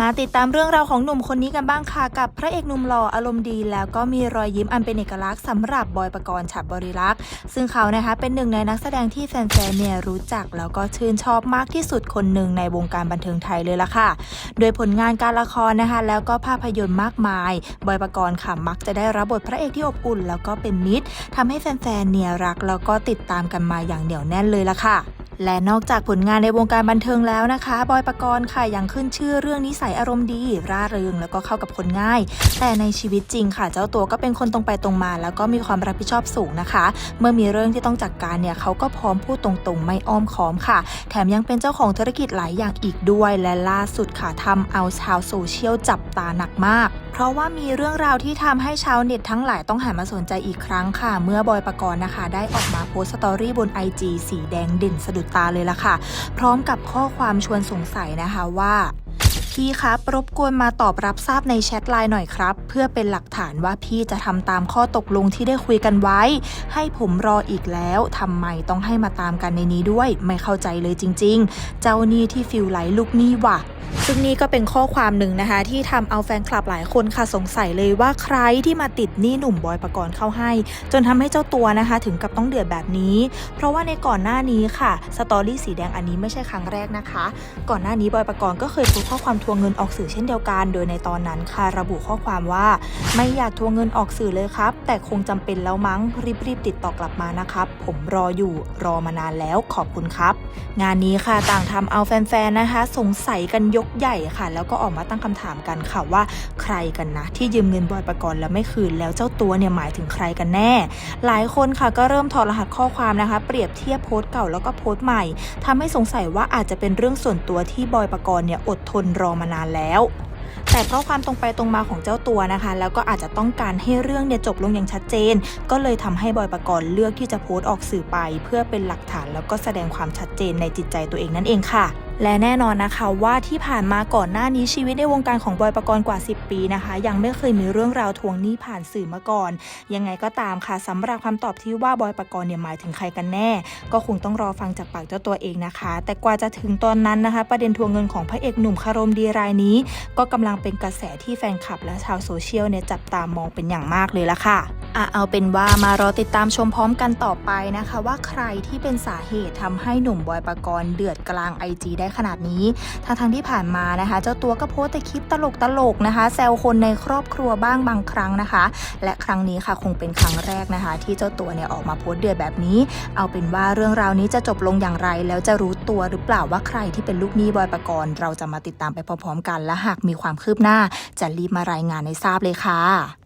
มาติดตามเรื่องราวของหนุ่มคนนี้กันบ้างค่ะ กับพระเอกหนุ่มหล่ออารมณ์ดีแล้วก็มีรอยยิ้มอันเป็นเอกลักษณ์สำหรับบอยปกรณ์ฉับบริรักษ์ซึ่งเขานะคะเป็นหนึ่งในนักแสดงที่แฟนๆเนี่ยรู้จักแล้วก็ชื่นชอบมากที่สุดคนหนึ่งในวงการบันเทิงไทยเลยล่ะค่ะ โดยผลงานการละครนะคะ แล้วก็ภาพยนตร์มากมาย บอยปกรณ์ค่ะมักจะได้รับบทพระเอกที่อบอุ่น แล้วก็เป็นมิตรทำให้แฟนๆเนี่ยรักแล้วก็ติดตามกันมาอย่างเหนียวแน่นเลยล่ะค่ะ และนอกจากผลงานในวงการบันเทิงแล้วนะคะ บอยปกรณ์ค่ะยังขึ้นชื่อเรื่องนิสัยอารมณ์ดี ร่าเริงแล้วก็เข้ากับคนง่าย แต่ในชีวิตจริงค่ะ เจ้าตัวก็เป็นคนตรงไปตรงมา แล้วก็มีความรับผิดชอบสูงนะคะ เมื่อมีเรื่องที่ต้องจัดการเนี่ยเขาก็พร้อมพูดตรงๆ ไม่อ้อมค้อมค่ะ แถมยังเป็นเจ้าของธุรกิจหลายอย่างอีกด้วย และล่าสุดค่ะทำเอาชาวโซเชียลจับตาหนักมาก เพราะว่ามีเรื่องราวที่ทำให้ชาวเน็ตทั้งหลายต้องหันมาสนใจอีกครั้งค่ะ เมื่อบอยปกรณ์นะคะ ได้ออกมาโพสต์สตอรี่บน IG สีแดงเด่นสะดุดตาเลยล่ะค่ะ พร้อมกับข้อความชวนสงสัยนะคะว่าพี่ครับ รบกวนมาตอบรับทราบในแชทไลน์หน่อยครับ เพื่อเป็นหลักฐานว่าพี่จะทำตามข้อตกลงที่ได้คุยกันไว้ ให้ผมรออีกแล้วทำไมต้องให้มาตามกันในนี้ด้วย ไม่เข้าใจเลยจริง ๆ เจ้าหนี้ที่ฟิลไหลลูกหนี้ว่ะ ซึ่งนี่ก็เป็นข้อความหนึ่งนะคะ ที่ทำเอาแฟนคลับหลายคนค่ะสงสัยเลยว่าใครที่มาติดหนี้หนุ่มบอยปกรณ์เข้าให้ จนทำให้เจ้าตัวนะคะ ถึงกับต้องเดือดแบบนี้ เพราะว่าในก่อนหน้านี้ค่ะสตอรี่สีแดงอันนี้ไม่ใช่ครั้งแรกนะคะ ก่อนหน้านี้บอยปกรณ์ก็เคยโพสข้อความทวงเงินออกสื่อเช่นเดียวกัน โดยในตอนนั้นค่ะระบุข้อความว่า ไม่อยากทวงเงินออกสื่อเลยครับ แต่คงจำเป็นแล้วมั้งรีบๆติดต่อกลับมานะครับผมรออยู่รอมานานแล้วขอบคุณครับ งานนี้ค่ะต่างทำเอาแฟนๆนะคะ สงสัยกันยกใหญ่ค่ะ แล้วก็ออกมาตั้งคำถามกันค่ะว่าใครกันนะ ที่ยืมเงินบอยประกรณ์แล้วไม่คืน แล้วเจ้าตัวเนี่ยหมายถึงใครกันแน่ หลายคนค่ะก็เริ่มถอดรหัสข้อความนะคะ เปรียบเทียบโพสต์เก่าแล้วก็โพสต์ใหม่ทำให้สงสัยว่าอาจจะเป็นเรื่องส่วนตัวที่บอยประกรณ์เนี่ยอดทนรอมานานแล้วแต่เพราะความตรงไปตรงมาของเจ้าตัวนะคะ แล้วก็อาจจะต้องการให้เรื่องเนี่ยจบลงอย่างชัดเจน ก็เลยทำให้บอยปกรณ์เลือกที่จะโพสต์ออกสื่อไป เพื่อเป็นหลักฐานแล้วก็แสดงความชัดเจนในจิตใจตัวเองนั่นเองค่ะ และแน่นอนนะคะว่าที่ผ่านมาก่อนหน้านี้ชีวิตในวงการของบอยปกรณ์กว่า 10 ปีนะคะ ยังไม่เคยมีเรื่องราวทวงหนี้ผ่านสื่อมาก่อน ยังไงก็ตามค่ะสำหรับคำตอบที่ว่าบอยปกรณ์เนี่ยหมายถึงใครกันแน่ ก็คงต้องรอฟังจากปากเจ้าตัวเองนะคะ แต่กว่าจะถึงตอนนั้นนะคะ ประเด็นทวงเงินของพระเอกหนุ่มคารมดีรายนี้ ก็กำลังเป็นกระแสที่แฟนคลับและชาวโซเชียลเนี่ยจับตามองเป็นอย่างมากเลยละค่ะอะเอาเป็นว่ามารอติดตามชมพร้อมกันต่อไปนะคะ ว่าใครที่เป็นสาเหตุทำให้หนุ่มบอยปกรณ์เดือดกลาง IG ได้ขนาดนี้ทั้งทที่ผ่านมานะคะ เจ้าตัวก็โพสต์แต่คลิปตลกตลกนะคะ แซวคนในครอบครัวบ้างบางครั้งนะคะ และครั้งนี้ค่ะคงเป็นครั้งแรกนะคะ ที่เจ้าตัวเนี่ยออกมาโพสต์เดือดแบบนี้ เอาเป็นว่าเรื่องราวนี้จะจบลงอย่างไร แล้วจะรู้ตัวหรือเปล่าว่าใครที่เป็นลูกหนี้บอยปะกรณ์เราจะมาติดตามไปพร้อมๆ กันและหากมีความคืบหน้าจะรีบมารายงานให้ทราบเลยค่ะ